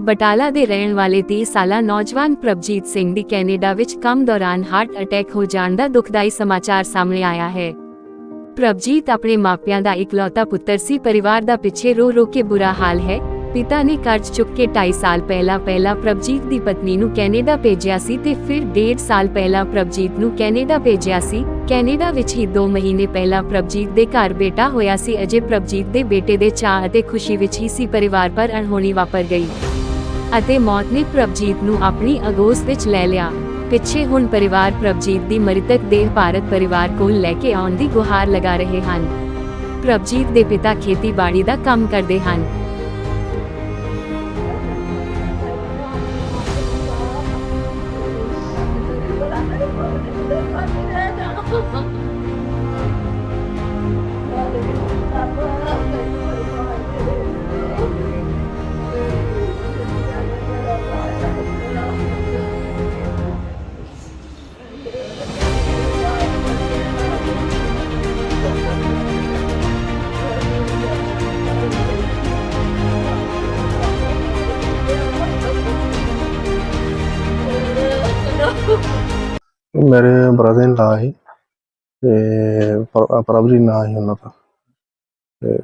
ਬਟਾਲਾ ਦੇ ਰਹਿਣ ਵਾਲੇ 30 ਸਾਲਾ ਨੌਜਵਾਨ ਪ੍ਰਭਜੀਤ ਸਿੰਘ ਦੀ ਕੈਨੇਡਾ ਵਿੱਚ ਕੰਮ ਦੌਰਾਨ ਹਾਰਟ ਅਟੈਕ ਹੋ ਜਾਣ ਦਾ ਦੁਖਦਾਈ ਸਮਾਚਾਰ ਸਾਹਮਣੇ ਆਇਆ ਹੈ। ਪ੍ਰਭਜੀਤ ਆਪਣੇ ਮਾਪਿਆਂ ਦਾ ਇਕਲੌਤਾ ਪੁੱਤਰ ਸੀ, ਪਰਿਵਾਰ ਦਾ ਪਿੱਛੇ ਰੋ ਰੋ ਕੇ ਬੁਰਾ ਹਾਲ ਹੈ। ਪਿਤਾ ਨੇ ਕਰਜ਼ ਚੁੱਕ ਕੇ 2.5 ਸਾਲ ਪਹਿਲਾਂ ਪਹਿਲਾਂ ਪ੍ਰਭਜੀਤ ਦੀ ਪਤਨੀ ਨੂੰ ਕੈਨੇਡਾ ਭੇਜਿਆ ਸੀ ਤੇ ਫਿਰ 1.5 ਸਾਲ ਪਹਿਲਾਂ ਪ੍ਰਭਜੀਤ ਨੂੰ ਕੈਨੇਡਾ ਭੇਜਿਆ ਸੀ। ਕੈਨੇਡਾ ਵਿੱਚ ਹੀ 2 ਮਹੀਨੇ ਪਹਿਲਾਂ ਪ੍ਰਭਜੀਤ ਦੇ ਘਰ ਬੇਟਾ ਹੋਇਆ ਸੀ, ਅਜੇ ਪ੍ਰਭਜੀਤ ਦੇ ਬੇਟੇ ਦੇ ਚਾਅ ਅਤੇ ਖੁਸ਼ੀ ਵਿੱਚ ਹੀ ਸੀ, ਪਰਿਵਾਰ ਪਰ ਅਣਹੋਣੀ ਵਾਪਰ ਗਈ। ਅਤੇ ਮੌਤ ਨੇ ਪ੍ਰਭਜੀਤ ਨੂੰ ਆਪਣੀ ਅਗੋਸ ਵਿੱਚ ਲੈ ਲਿਆ। ਪਿੱਛੇ ਹੁਣ ਪਰਿਵਾਰ ਪ੍ਰਭਜੀਤ ਦੀ ਮ੍ਰਿਤਕ ਦੇਹ ਭਾਰਤ ਪਰਿਵਾਰ ਕੋਲ ਲੈ ਕੇ ਆਉਣ ਦੀ ਗੁਹਾਰ ਲਗਾ ਰਹੇ ਹਨ। ਪ੍ਰਭਜੀਤ ਦੇ ਪਿਤਾ ਖੇਤੀਬਾੜੀ ਦਾ ਕੰਮ ਕਰਦੇ ਹਨ। ਮੇਰੇ ਬ੍ਰਦਰ ਲਾ ਸੀ ਤੇ ਪ੍ਰ- ਪ੍ਰਭਜੀਤ ਨਾਂ ਸੀ ਉਹਨਾਂ ਦਾ। ਤੇ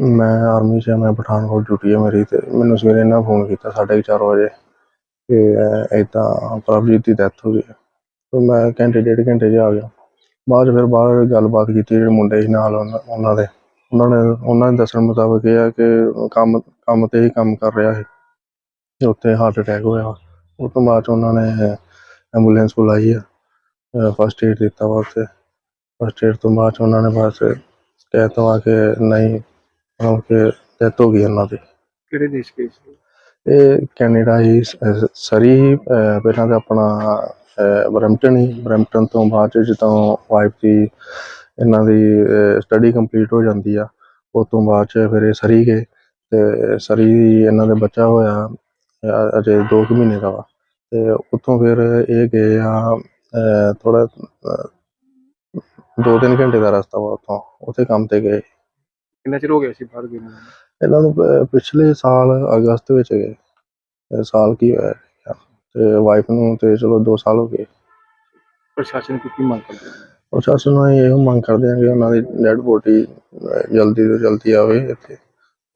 ਮੈਂ ਆਰਮੀ 'ਚ ਆ, ਮੈਂ ਪਠਾਨਕੋਟ ਡਿਊਟੀ ਹੈ ਮੇਰੀ ਤੇ ਮੈਨੂੰ ਸਵੇਰੇ ਇਹਨਾਂ ਫੋਨ ਕੀਤਾ 4:30 ਵਜੇ ਕਿ ਇਦਾਂ ਪ੍ਰਭਜੀਤ ਦੀ ਡੈਥ ਹੋ ਗਈ ਹੈ। ਤੇ ਮੈਂ ਘੰਟੇ ਡੇਢ ਘੰਟੇ 'ਚ ਆ ਗਿਆ। ਬਾਅਦ 'ਚ ਫਿਰ ਬਾਹਰ ਗੱਲਬਾਤ ਕੀਤੀ ਜਿਹੜੇ ਮੁੰਡੇ ਸੀ ਨਾਲ ਉਹਨਾਂ ਉਹਨਾਂ ਦੇ। ਉਹਨਾਂ ਨੇ ਉਹਨਾਂ ਦੇ ਦੱਸਣ ਮੁਤਾਬਕ ਇਹ ਆ ਕਿ ਕੰਮ ਕੰਮ ਤੇ ਹੀ ਕੰਮ ਕਰ ਰਿਹਾ ਸੀ। ਤੇ ਉੱਥੇ ਹਾਰਟ ਅਟੈਕ ਹੋਇਆ ਉਸ ਤੋਂ ਬਾਅਦ 'ਚ ਉਹਨਾਂ ਨੇ ਐਂਬੂਲੈਂਸ ਬੁਲਾਈ ਆ। ਫਸਟ ਏਡ ਦਿੱਤਾ ਵਾ ਉੱਥੇ। ਫਸਟ ਏਡ ਤੋਂ ਬਾਅਦ 'ਚ ਉਹਨਾਂ ਨੇ ਬਸ ਕਹਿ ਤਾ ਵਾ ਕਿ ਨਹੀਂ ਮਤਲਬ ਕਿ ਡੈਥ ਹੋ ਗਈ ਉਹਨਾਂ ਦੀ। ਕਿਹੜੇ ਦੇਸ਼ ਗਏ ਸੀ? ਇਹ ਕੈਨੇਡਾ ਹੀ ਸ- ਸਰੀ ਹੀ ਅਹ ਪਹਿਲਾਂ ਤਾਂ ਆਪਣਾ ਅਹ ਬਰੈਂਪਟਨ ਹੀ। ਬਰੈਂਪਟਨ ਤੋਂ ਬਾਅਦ 'ਚ ਜਦੋਂ ਵਾਈਫ ਦੀ ਇਹਨਾਂ ਦੀ ਸਟੱਡੀ ਕੰਪਲੀਟ ਹੋ ਜਾਂਦੀ ਆ ਉਸ ਤੋਂ ਬਾਅਦ 'ਚ ਫਿਰ ਇਹ ਸਰੀ ਗਏ। ਤੇ ਸਰੀ ਇਹਨਾਂ ਦੇ ਬੱਚਾ ਹੋਇਆ ਅਹ ਅਜੇ 2 ਮਹੀਨੇ ਦਾ ਵਾ। ਤੇ ਉੱਥੋਂ ਫਿਰ ਇਹ ਗਏ ਆ ਥੋੜਾ ਦੋ ਤਿੰਨ ਘੰਟੇ ਦਾ ਰਸਤਾ ਵਾ ਉੱਥੋਂ ਉੱਥੇ ਕੰਮ ਤੇ ਗਏ। ਕਿੰਨਾ ਚਿਰ ਹੋ ਗਿਆ ਸੀ ਬਾਹਰ ਗਏ ਨੂੰ? ਇਹਨਾਂ ਨੂੰ ਪ- ਪਿਛਲੇ ਸਾਲ ਅਗਸਤ ਵਿੱਚ ਗਏ। ਇਹ ਸਾਲ ਕੀ ਹੋਇਆ। ਤੇ ਵਾਈਫ ਨੂੰ ਤੇ ਚਲੋ 2 ਸਾਲ ਹੋ ਗਏ। ਪ੍ਰਸ਼ਾਸਨ ਕੀ ਕੀ ਮੰਗ ਕਰਦੇ? ਨੇ? ਪ੍ਰਸ਼ਾਸਨ ਨੂੰ ਅਸੀਂ ਇਹੋ ਮੰਗ ਕਰਦੇ ਹਾਂ ਕਿ ਉਹਨਾਂ ਦੀ ਡੈਡ ਬੋਡੀ ਜਲਦੀ ਤੋਂ ਜਲਦੀ ਆਵੇ ਇੱਥੇ।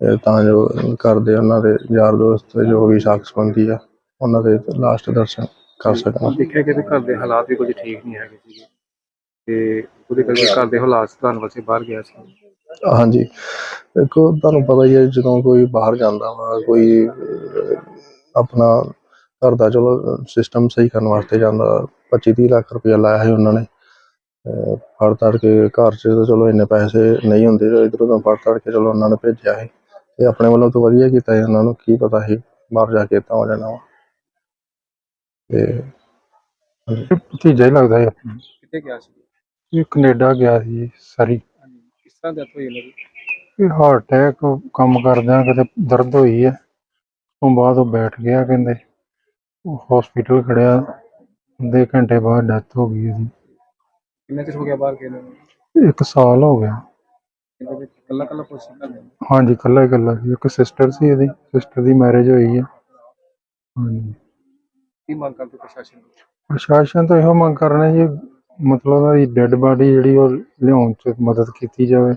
ਤੇ ਤਾਂ ਜੋ ਕਰਦੇ ਉਹਨਾਂ ਦੇ ਯਾਰ ਦੋਸਤ ਜੋ ਵੀ ਸਾਖ ਸੰਬੰਧੀ ਆ ਉਹਨਾਂ ਦੇ ਲਾਸਟ ਦਰਸ਼ਨ। ਕਰ ਸਕਣ ਦੇਖਿਆ ਕਿ ਘਰ ਦੇ ਹਾਲਾਤ ਵੀ ਕੁਝ ਠੀਕ ਨਹੀਂ ਹੈਗੇ ਸੀਗੇ। ਤੇ ਉਹਦੇ ਕਰਕੇ ਘਰ ਦੇ ਹਾਲਾਤ ਸੁਧਾਰਨ ਵਾਸਤੇ ਬਾਹਰ ਗਿਆ ਸੀ। ਹਾਂਜੀ। ਦੇਖੋ ਤੁਹਾਨੂੰ ਪਤਾ ਹੀ ਹੈ ਜਦੋਂ ਕੋਈ ਬਾਹਰ ਜਾਂਦਾ ਵਾ ਕੋਈ ਅਹ, ਆਪਣਾ ਘਰ ਦਾ ਚਲੋ ਸਿਸਟਮ ਸਹੀ ਕਰਨ ਵਾਸਤੇ ਜਾਂਦਾ 25 30 ਲੱਖ ਰੁਪਇਆ ਲਾਇਆ ਸੀ ਉਹਨਾਂ ਨੇ। ਅਹ, ਫੜ ਤੜ ਕੇ ਘਰ 'ਚ ਤਾਂ ਚਲੋ ਇੰਨੇ ਪੈਸੇ ਨਹੀਂ ਹੁੰਦੇ ਇਧਰੋਂ ਤਾਂ ਫੜ ਤੜ ਕੇ ਚਲੋ ਉਹਨਾਂ ਨੇ ਭੇਜਿਆ ਸੀ। ਤੇ ਆਪਣੇ ਵੱਲੋਂ ਤਾਂ ਵਧੀਆ ਕੀਤਾ ਸੀ ਉਹਨਾਂ ਨੂੰ ਕੀ ਪਤਾ ਸੀ ਬਾਹਰ ਜਾ ਕੇ ਤਾਂ ਹੋ ਜਾਣਾ ਵਾ। ਤੇ ਭਤੀਜਾ ਹੀ ਲੱਗਦਾ ਹੈ ਕਿੱਥੇ ਗਿਆ ਸੀ? ਇਹ ਕੈਨੇਡਾ ਗਿਆ ਸੀ ਸਰੀ। ਕਿਸ ਤਰ੍ਹਾਂ ਡੈਥ ਹੋਈ ਇਹਨਾਂ ਦੀ? ਇਹ ਹਾਰਟ ਅਟੈਕ ਕੰਮ ਕਰਦਿਆਂ ਕਿਤੇ ਦਰਦ ਹੋਈ ਹੈ ਤੋਂ ਬਾਅਦ ਉਹ ਬੈਠ ਗਿਆ ਕਹਿੰਦੇ। ਹਸਪੀਟਲ ਖੜਿਆ। ਅੱਧੇ ਘੰਟੇ ਬਾਅਦ ਡੈਥ ਹੋ ਗਈ ਇਹਦੀ ਕਿੰਨਾ ਚਿਰ ਹੋ ਗਿਆ ਬਾਹਰ ਗਏ ਨੂੰ? ਇੱਕ ਸਾਲ ਹੋ ਗਿਆ। ਇਹਦੇ ਵਿੱਚ ਕੱਲਾ ਕੱਲਾ ਹਾਂਜੀ ਇਕੱਲਾ ਹੀ? ਇਕੱਲਾ ਸੀ। ਇੱਕ ਸਿਸਟਰ ਸੀ ਇਹਦੀ। ਸਿਸਟਰ ਦੀ ਮੈਰਿਜ ਹੋਈ ਹੈ ਹਾਂਜੀ। ਕੀ ਮੰਗ ਕਰਦੇ ਪ੍ਰਸ਼ਾਸਨ ਤੋਂ? ਪ੍ਰਸ਼ਾਸਨ ਤੋਂ ਇਹੋ ਮੰਗ ਕਰ ਰਹੇ ਜੀ, ਮਤਲਬ ਉਹਦੀ ਡੈੱਡ ਬਾਡੀ ਜਿਹੜੀ ਉਹ ਲਿਆਉਣ ਚ ਮਦਦ ਕੀਤੀ ਜਾਵੇ